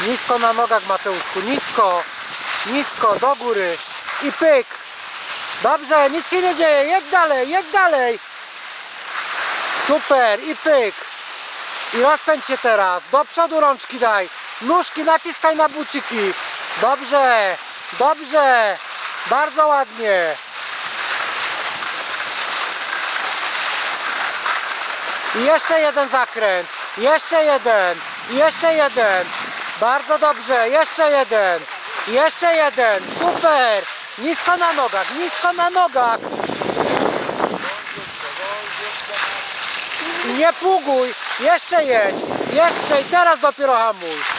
Nisko na nogach Mateuszku, nisko, nisko, do góry i pyk. Dobrze, nic się nie dzieje, jedź dalej, jedź dalej. Super i pyk. I rozpędź się teraz, do przodu rączki daj. Nóżki naciskaj na buciki. Dobrze, dobrze, bardzo ładnie. I jeszcze jeden zakręt. Jeszcze jeden. Jeszcze jeden. Bardzo dobrze. Jeszcze jeden. Jeszcze jeden. Super. Nisko na nogach. Nisko na nogach. Nie pługuj. Jeszcze jedź. Jeszcze i teraz dopiero hamuj.